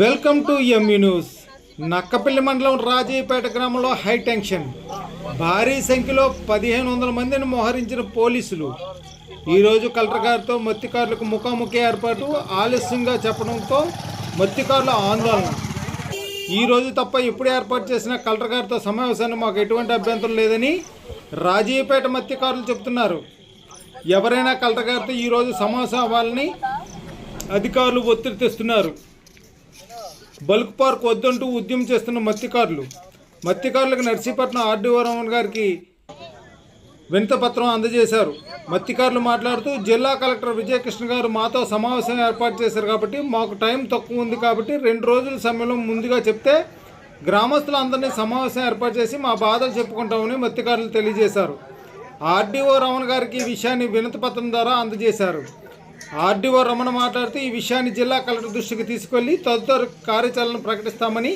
Welcome to MU news Nakkapalli మండలం రాజీపేట గ్రామంలో high tension. భారీ సంఖ్యలో పదిహేను వందల మందిని మోహరించిన పోలీసులు. ఈరోజు కలెక్టర్ గారితో మత్స్యకారులకు ముఖాముఖి ఏర్పాటు ఆలస్యంగా చెప్పడంతో మత్స్యకారుల ఆందోళన. ఈ రోజు తప్ప ఎప్పుడు ఏర్పాటు చేసిన కలెక్టర్ గారితో సమావేశాన్ని మాకు ఎటువంటి అభ్యంతరం లేదని రాజీపేట మత్స్యకారులు చెప్తున్నారు ఎవరైనా కలెక్టర్ గారితో ఈరోజు సమావేశం అవ్వాలని అధికారులు ఒత్తిడి తెస్తున్నారు. బల్క్ పార్క్ వద్దంటూ ఉద్యమం చేస్తున్న మత్స్యకారులు. మత్స్యకారులకు నర్సీపట్నం ఆర్డీఓ గారికి వినతపత్రం అందజేశారు. మత్స్యకారులు మాట్లాడుతూ జిల్లా కలెక్టర్ విజయకృష్ణ గారు మాతో సమావేశం ఏర్పాటు చేశారు కాబట్టి మాకు టైం తక్కువ ఉంది కాబట్టి రెండు రోజుల సమయంలో ముందుగా చెప్తే గ్రామస్తులందరినీ సమావేశం ఏర్పాటు చేసి మా బాధలు చెప్పుకుంటామని మత్స్యకారులు తెలియజేశారు. ఆర్డీఓ రమణ గారికి ఈ విషయాన్ని వినతిపత్రం ద్వారా అందజేశారు. ఆర్డీఓ రమణ మాట్లాడుతూ ఈ విషయాన్ని జిల్లా కలెక్టర్ దృష్టికి తీసుకెళ్ళి తదుపరి కార్యాచరణ ప్రకటిస్తామని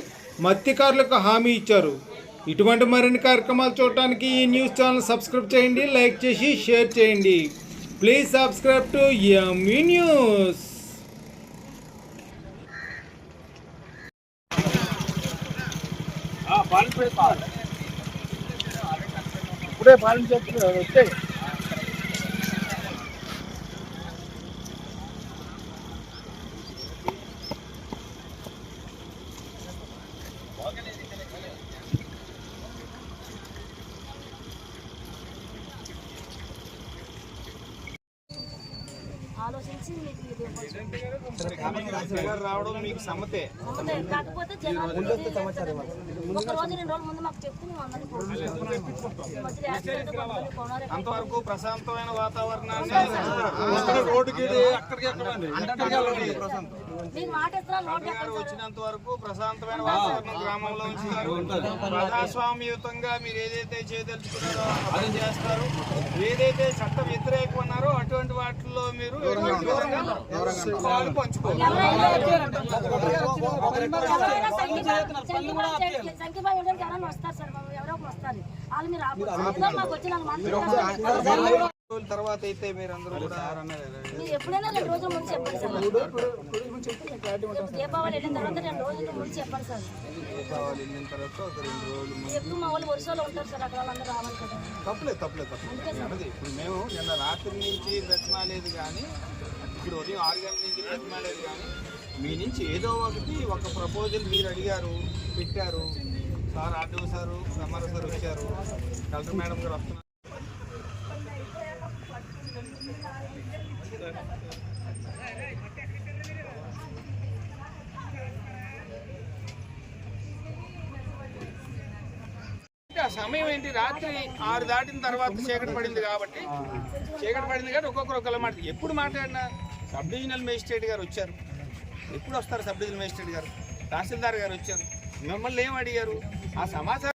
మత్స్యకారులకు హామీ ఇచ్చారు. ఇటువంటి మరిన్ని కార్యక్రమాలు చూడటానికి ఈ న్యూస్ ఛానల్ సబ్స్క్రైబ్ చేయండి లైక్ చేసి షేర్ చేయండి. Please subscribe to ME news. ఇప్పుడే ఆలోచించి. రావడం మీకు. కాకపోతే జనాలు ఒక రోజు రెండు రోజుల ముందు కొనాలి. అంతవరకు ప్రశాంతమైన వాతావరణాన్ని రోడ్డుకి? వచ్చినంత వరకు ప్రశాంతమైన వాతావరణం గ్రామంలో ఉంచుతారు ప్రజాస్వామ్యయుతంగా మీరు ఏదైతే చేయదలుచుకున్నారో అదే. చేస్తారు. ఏదైతే చట్ట వ్యతిరేకం ఉన్నారో అటువంటి మీరు పాలు పంచుకోవాలి సంఖ్య- వస్తారు సార్ ఎవరో ఒకరు వస్తారు వాళ్ళు మీరు మాకు వచ్చిన తర్వాత అయితే మీరు అందరూ కూడా మీరు ఎప్పుడైనా రెండు రోజుల ముందు చెప్పండి సార్. రేపు దీపావళి వెళ్ళిన తర్వాత రెండు రోజుల ముందు చెప్పండి సార్. దీపావళి వెళ్ళిన తర్వాత ఒక రెండు రోజులు మా వాళ్ళు వరుసలో ఉంటారు సార్ అక్కడ వాళ్ళందరూ రావాలి కదా. తప్పలేదు తప్పలేదు తప్పలేదు. అన్నది ఇప్పుడు మేము నిన్న రాత్రి నుంచి బ్రతిమాలేదు కానీ ఇప్పుడు ఉదయం ఆరు గంటల నుంచి బ్రతిమాలేదు కానీ మీ నుంచి ఏదో ఒకటి ఒక ప్రపోజల్ మీరు అడిగారు పెట్టారు. Sir RDO sir Ramarao sir వచ్చారు. కలెక్టర్ మేడం గారు వస్తున్నారు అంటే ఆ సమయం ఏంటి? రాత్రి ఆరు దాటిన తర్వాత చీకటి పడింది కాబట్టి చీకటి పడింది కాబట్టి ఒక్కొక్కరు ఒకళ్ళ మాట ఎప్పుడు మాట్లాడినా సబ్ డివిజనల్ మేజిస్ట్రేట్ గారు వచ్చారు. ఎప్పుడు వస్తారు సబ్ డివిజనల్ మేజిస్ట్రేట్ గారు? తహసీల్దార్ గారు వచ్చారు. మిమ్మల్ని ఏం అడిగారు? ఆ సమాచారం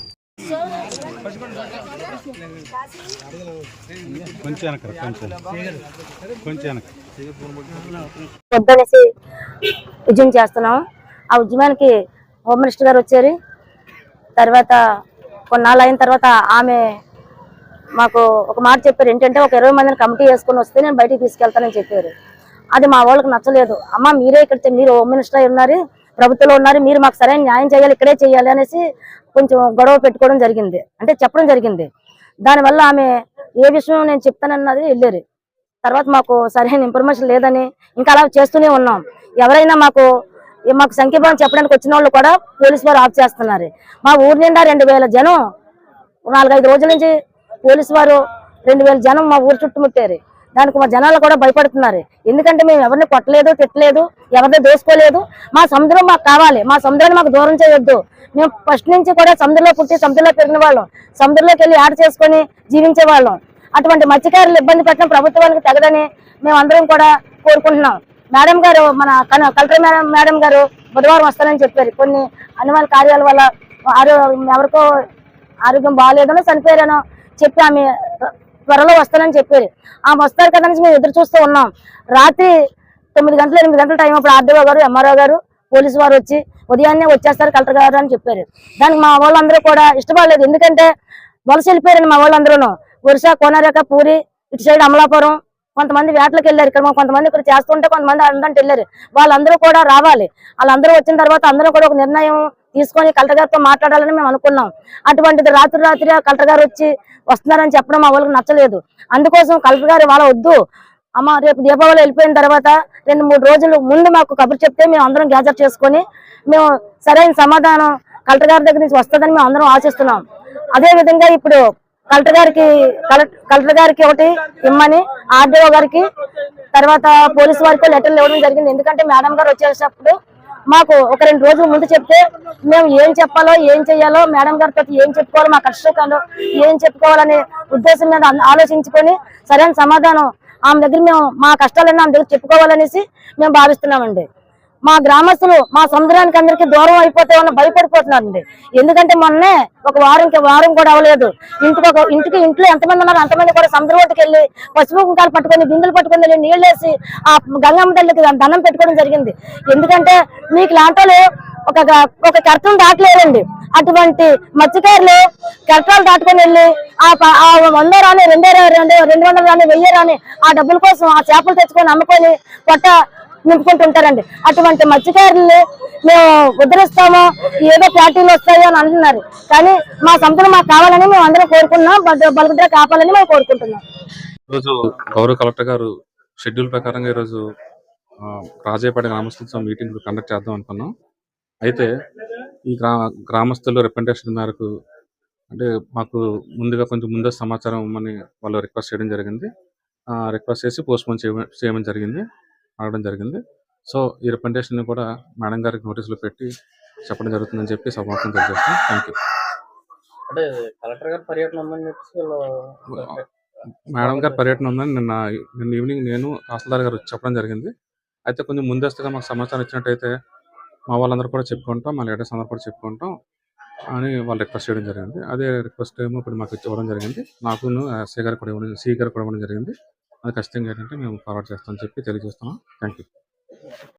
వద్దనేసి ఉద్యమం చేస్తున్నాం. ఆ ఉద్యమానికి హోమ్ మినిస్టర్ గారు వచ్చారు. తర్వాత కొన్నాళ్ళు అయిన తర్వాత ఆమె మాకు ఒక మాట చెప్పారు. ఏంటంటే ఒక ఇరవై మందిని కమిటీ వేసుకొని వస్తే నేను బయటికి తీసుకెళ్తానని చెప్పారు. అది మా వాళ్ళకి నచ్చలేదు. అమ్మ మీరే ఇక్కడ మీరు హోమ్ మినిస్టర్ ఉన్నారు. ప్రభుత్వంలో ఉన్నారు మీరు మాకు సరైన న్యాయం చేయాలి ఇక్కడే చేయాలి అనేసి కొంచెం గొడవ పెట్టుకోవడం జరిగింది. అంటే చెప్పడం జరిగింది. దానివల్ల ఆమె ఏ విషయం నేను చెప్తానన్నది వెళ్ళారు. తర్వాత మాకు సరైన ఇన్ఫర్మేషన్ లేదని ఇంకా అలా చేస్తూనే ఉన్నాం. ఎవరైనా మాకు మాకు సంఖ్యాబలం చెప్పడానికి వచ్చిన వాళ్ళు కూడా పోలీసు వారు ఆఫ్ చేస్తున్నారు. మా ఊరి నిండా రెండు వేల జనం నాలుగైదు రోజుల నుంచి పోలీసు వారు రెండు వేల జనం మా ఊరు చుట్టుముట్టారు. దానికి మా జనాలు కూడా భయపడుతున్నారు. ఎందుకంటే మేము ఎవరిని కొట్టలేదు తిట్టలేదు ఎవరిని దోసుకోలేదు. మా సముద్రం మాకు కావాలి. మా సముద్రాన్ని మాకు దూరం చేయొద్దు. మేము ఫస్ట్ నుంచి కూడా సముద్రంలో పుట్టి సముద్రంలో పెరిగిన వాళ్ళం. సముద్రంలోకి వెళ్ళి ఆట చేసుకొని జీవించే వాళ్ళం. అటువంటి మత్స్యకారులు ఇబ్బంది పెట్టడం ప్రభుత్వానికి తగదని మేము అందరం కూడా కోరుకుంటున్నాం. మేడం గారు మన కలెక్టర్ మేడం మేడం గారు బుధవారం వస్తానని చెప్పారు. కొన్ని అనుమాన కార్యాల వల్ల ఆరో ఎవరికో ఆరోగ్యం బాగాలేదనో చనిపోయారనో చెప్పి ఆమె త్వరలో వస్తానని చెప్పారు. ఆ వస్తారు కదా అని మేము ఎదురు చూస్తూ ఉన్నాం. రాత్రి తొమ్మిది గంటలు ఎనిమిది గంటల టైం అప్పుడు ఆర్డీఓ గారు ఎంఆర్ఓ గారు పోలీసు వారు వచ్చి ఉదయాన్నే వచ్చేస్తారు కలెక్టర్ గారు అని చెప్పారు. దానికి మా వాళ్ళందరూ కూడా ఇష్టపడలేదు. ఎందుకంటే వలస వెళ్ళిపోయారండి మా వాళ్ళందరూ ఒరిసా కోనరేక పూరి ఇటు సైడ్ అమలాపురం కొంతమంది వేటలకు వెళ్ళారు. ఇక్కడ కొంతమంది ఇక్కడ చేస్తుంటే కొంతమంది అందంటే వెళ్ళారు. వాళ్ళందరూ కూడా రావాలి. వాళ్ళందరూ వచ్చిన తర్వాత అందరూ కూడా ఒక నిర్ణయం తీసుకొని కలెక్టర్ గారితో మాట్లాడాలని మేము అనుకున్నాం. అటువంటిది రాత్రి రాత్రి కలెక్టర్ గారు వచ్చి వస్తున్నారని చెప్పడం మా వాళ్ళకి నచ్చలేదు. అందుకోసం కలెక్టర్ గారు వాళ్ళ వద్దు. అమ్మ రేపు దీపావళి వెళ్ళిపోయిన తర్వాత రెండు మూడు రోజులు ముందు మాకు కబురు చెప్తే మేము అందరం గ్యాదర్ చేసుకొని మేము సరైన సమాధానం కలెక్టర్ గారి దగ్గర నుంచి వస్తుందని మేము అందరం ఆశిస్తున్నాం. అదే విధంగా ఇప్పుడు కలెక్టర్ గారికి కలెక్టర్ కలెక్టర్ గారికి ఒకటి ఇమ్మని ఆర్డీఓ గారికి తర్వాత పోలీసు వారికి లెటర్లు ఇవ్వడం జరిగింది. ఎందుకంటే మేడం గారు వచ్చేటప్పుడు మాకు ఒక రెండు రోజుల ముందు చెప్తే మేము ఏం చెప్పాలో ఏం చెయ్యాలో మేడం గారితో ఏం చెప్పుకోవాలో మా కష్టకాలు ఏం చెప్పుకోవాలనే ఉద్దేశం మీద ఆలోచించుకొని సరైన సమాధానం ఆమె దగ్గర మేము మా కష్టాలన్నీ ఆమె దగ్గర చెప్పుకోవాలనేసి మేము భావిస్తున్నామండి. మా గ్రామస్తులు మా సముద్రానికి అందరికీ దూరం అయిపోతామని భయపడిపోతున్నారండి? ఎందుకంటే మొన్నే ఒక వారం వారం కూడా అవ్వలేదు. ఇంటికి ఒక ఇంటికి ఇంట్లో ఎంతమంది ఉన్నారు అంతమంది కూడా సముద్రం ఒడ్డుకి వెళ్ళి పసుపు కుంకాలు పట్టుకొని బిందులు పట్టుకొని వెళ్ళి నీళ్ళు వేసి ఆ గంగమ్మ తల్లికి దండం పెట్టుకోవడం జరిగింది. ఎందుకంటే మీకు లాంటి ఒక ఒక కర్తం దాటలేదండి అటువంటి మత్స్యకారులు కర్తాలు దాటుకొని వెళ్ళి ఆ వంద రాని రెండే రా- రెండు రెండు వందలు రాని వెయ్యి రాని ఆ డబ్బుల కోసం ఆ చేపలు తెచ్చుకొని అమ్ముకొని పొట్ట నింపుకుంటుంటారండి అటువంటి మత్స్యకారులు మేము ఉద్ధరిస్తాము ఏదో పార్టీలు వస్తాయో అని అంటున్నారు. కానీ మా సంపద మాకు కావాలని మేము అందరం కోరుకున్నాం బలుగుద్ర కాపాలని మేము కోరుకుంటున్నాం. ఈరోజు గౌరవ కలెక్టర్ గారు షెడ్యూల్ ప్రకారంగా ఈరోజు ఆ, రాజయ్యపేట గ్రామస్తులతో మీటింగ్ కండక్ట్ చేద్దాం అనుకున్నాం. అయితే ఈ గ్రా గ్రామస్తుల రిప్రజెంటేషన్ మేరకు అంటే మాకు ముందుగా కొంచెం ముందే సమాచారం ఇవ్వమని వాళ్ళు రిక్వెస్ట్ చేయడం జరిగింది. ఆ రిక్వెస్ట్ చేసి పోస్ట్ పోన్ చేయడం జరిగింది. అడగడం జరిగింది. సో ఈ రిప్రజెంటేషన్ కూడా మేడం గారికి నోటీసులు పెట్టి చెప్పడం జరుగుతుందని చెప్పి సమాపం తెలియజేస్తాం థ్యాంక్ యూ అంటే కలెక్టర్ గారి పర్యటన ఉందని చెప్పేసి మేడం గారి పర్యటన ఉందని నిన్న నిన్న ఈవినింగ్ నేను తహసీల్దార్ గారు చెప్పడం జరిగింది. అయితే కొంచెం ముందస్తుగా మాకు సమాచారం ఇచ్చినట్టయితే మా వాళ్ళందరూ కూడా చెప్పుకుంటాం మా లీడర్స్ అందరూ కూడా చెప్పుకుంటాం అని వాళ్ళు రిక్వెస్ట్ చేయడం జరిగింది. అదే రిక్వెస్ట్ ఏమో ఇప్పుడు మాకు ఇవ్వడం జరిగింది. నాకు ఎస్ఐ గారు కూడా ఇవ్వడం సి గారు కూడా ఇవ్వడం జరిగింది. అది ఖచ్చితంగా ఏంటంటే మేము ఫార్వర్డ్ చేస్తామని చెప్పి తెలియజేస్తున్నాం. Thank you